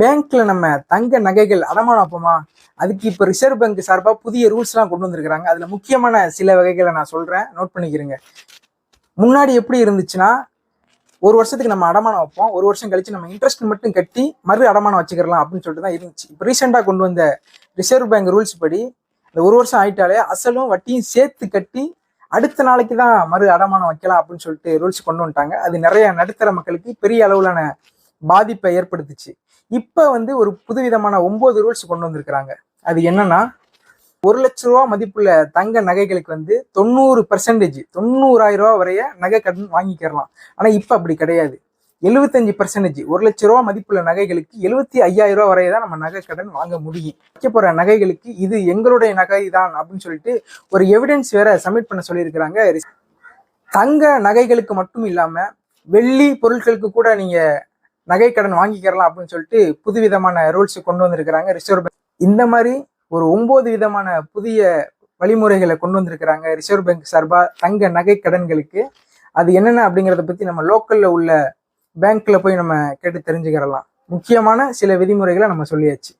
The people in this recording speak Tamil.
பேங்க்ல நம்ம தங்க நகைகள் அடமானம் வைப்போமா அதுக்கு இப்போ ரிசர்வ் பேங்க் சார்பாக புதிய ரூல்ஸ்லாம் கொண்டு வந்திருக்கிறாங்க. அதுல முக்கியமான சில வகைகளை நான் சொல்றேன். நோட் பண்ணிக்கிறேங்க. முன்னாடி எப்படி இருந்துச்சுன்னா ஒரு வருஷத்துக்கு நம்ம அடமானம் வைப்போம். ஒரு வருஷம் கழிச்சு நம்ம இன்ட்ரெஸ்ட் மட்டும் கட்டி மறு அடமானம் வச்சுக்கலாம் அப்படின்னு சொல்லிட்டு தான் இருந்துச்சு. இப்போ ரீசெண்டாக கொண்டு வந்த ரிசர்வ் பேங்க் ரூல்ஸ் படி இந்த ஒரு வருஷம் ஆயிட்டாலே அசலும் வட்டியும் சேர்த்து கட்டி அடுத்த நாளைக்கு தான் மறு அடமானம் வைக்கலாம் அப்படின்னு சொல்லிட்டு ரூல்ஸ் கொண்டு வந்துட்டாங்க. அது நிறைய நடுத்தர மக்களுக்கு பெரிய அளவிலான பாதிப்பை ஏற்படுத்துச்சு. இப்போ வந்து ஒரு புதுவிதமான ஒன்பது ரூல்ஸ் கொண்டு வந்திருக்கிறாங்க. அது என்னன்னா ஒரு லட்ச ரூபா மதிப்புள்ள தங்க நகைகளுக்கு வந்து தொண்ணூறு பர்சன்டேஜ் தொண்ணூறாயிரம் ரூபா வரைய நகை கடன் வாங்கிக்கிறலாம். ஆனால் இப்போ அப்படி கிடையாது. எழுபத்தஞ்சு பர்சன்டேஜ் ஒரு லட்ச ரூபா மதிப்புள்ள நகைகளுக்கு எழுபத்தி ஐயாயிரம் ரூபா வரைய தான் நம்ம நகை கடன் வாங்க முடியும். வைக்க போகிற நகைகளுக்கு இது எங்களுடைய நகை தான் அப்படின்னு சொல்லிட்டு ஒரு எவிடன்ஸ் வேற சப்மிட் பண்ண சொல்லியிருக்கிறாங்க. தங்க நகைகளுக்கு மட்டும் இல்லாமல் வெள்ளி பொருட்களுக்கு கூட நீங்கள் நகை கடன் வாங்கிக்கிறலாம் அப்படின்னு சொல்லிட்டு புதுவிதமான ரூல்ஸ் கொண்டு வந்திருக்கிறாங்க. ரிசர்வ் பேங்க் இந்த மாதிரி ஒரு ஒன்பது விதமான புதிய வழிமுறைகளை கொண்டு வந்திருக்கிறாங்க ரிசர்வ் பேங்க் சார்பாக தங்க நகை கடன்களுக்கு. அது என்னென்ன அப்படிங்கிறத பற்றி நம்ம லோக்கலில் உள்ள பேங்க்கில் போய் நம்ம கேட்டு தெரிஞ்சுக்கிறலாம். முக்கியமான சில விதிமுறைகளை நம்ம சொல்லியாச்சு.